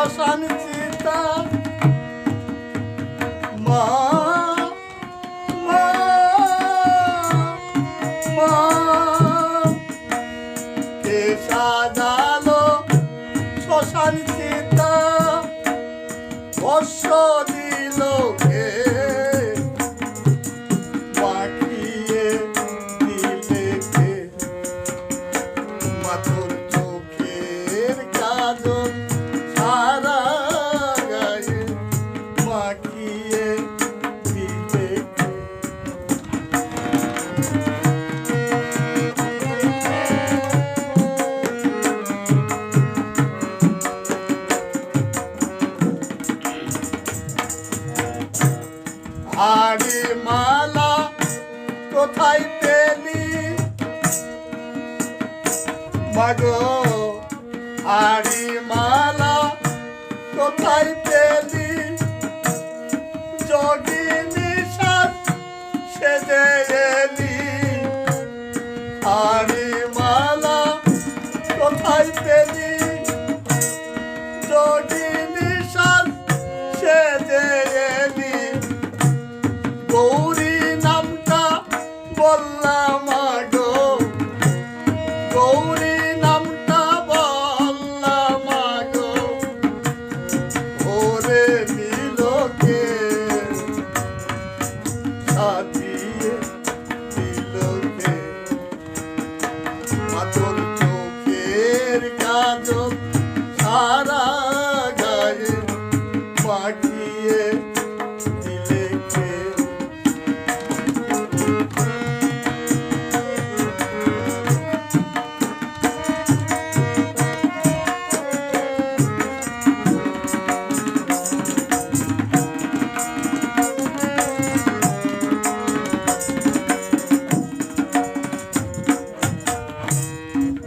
শ্মশান চিতা মা সাজালো শ্মশান চিতা বর্ষ মাগো হাড়ি মালা কোথায় পেলি? যোগিনী সাত সেজে এলি। হাড়ি মালা কোথায় পেলি? যোগিনী সাত সেজে এলি। গৌরী নামটা বললাম সারা গায়ে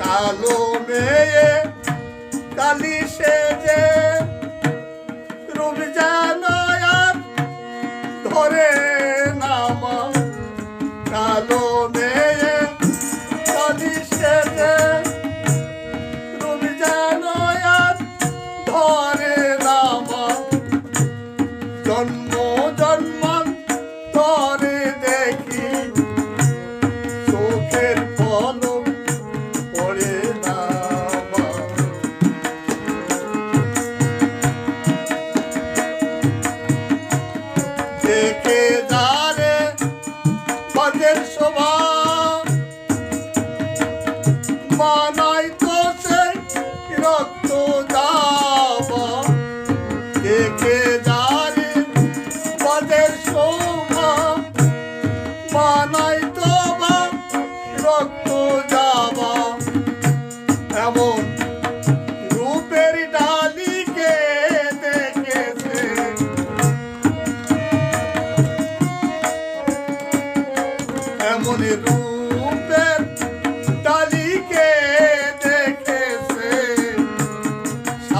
কালো মেয়ে কালি সে রূপ মানাই তো সে রক্ত যাবা দেখে যারে বদের শোভা। মানাই তো বা রক্ত যাবা এমন রূপের ডালিকে দেখেছে। এমন রূপের